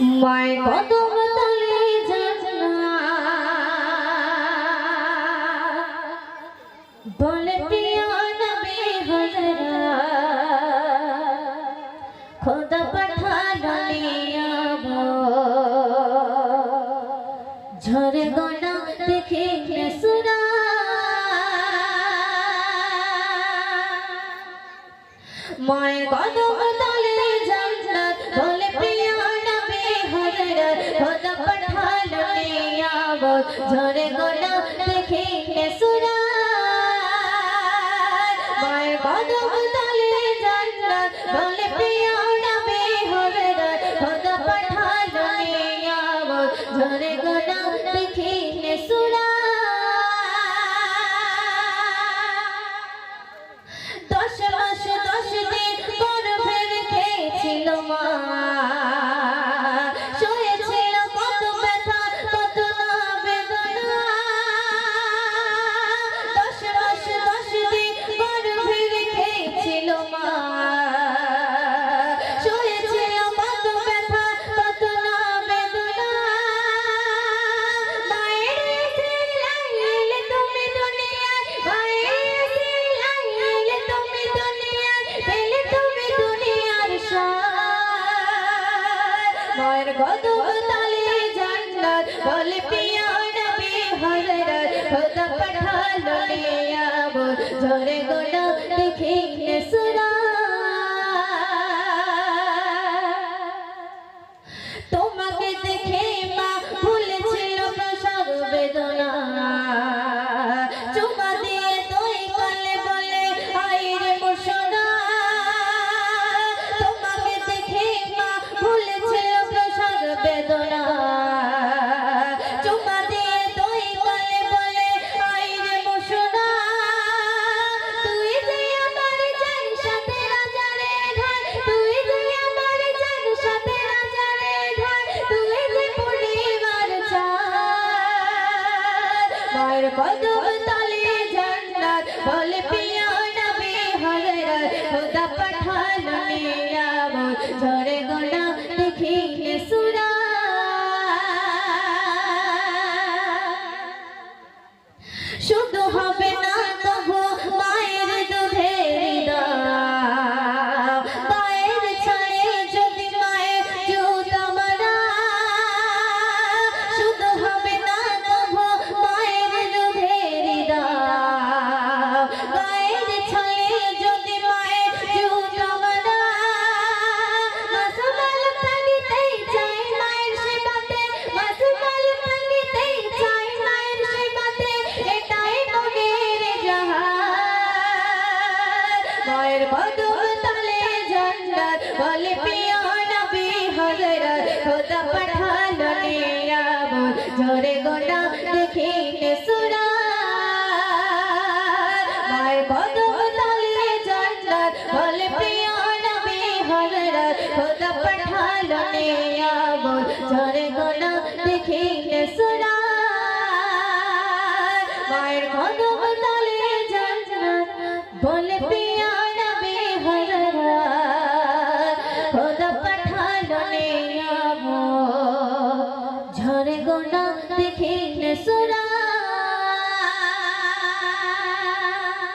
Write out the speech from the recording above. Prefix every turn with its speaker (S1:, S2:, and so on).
S1: মায় কদম তলে জানা বলে প্রিয় নবী হজরা খোদা পাঠালো ঝরে দেখে সুরা। কদম ঝরে গোনা দেখে সুরা মায়ের কদম তলে জান্নাত বলে প্রিয় নবী হযরত খোদা পাঠালো নিয়ামত ঝরে গোনা দেখে সুরা দশ মাস দশ দিন গর্ভে রেখেছিল মা। মায়ের কদম তালে জান্নাত, বলে পিয়া নবী হযরত খোদা পাঠালো নিয়ামত। ঝরে গোনা দেখে সুরা মায়ের কদম তলে জান্নাত বলে পিয়া নবী হযরত খোদা পাঠালো নিয়ামত ঝরে গোনা মায়ের বদল তলে জান্নাত বলে পিয়া নবী হযরত খোদা পাঠালো নিয়ামত। ঝরে গোনা দেখিলে সুরা। মায়ের বদল তলে জান্নাত বলে পিয়া নবী হযরত খোদা পাঠালো নিয়ামত। ঝরে গোনা দেখিলে বলে পিয়ারা বেহারা খোদা পাঠালো নেয়াবো ঝরে গোনা দেখিলে সুরা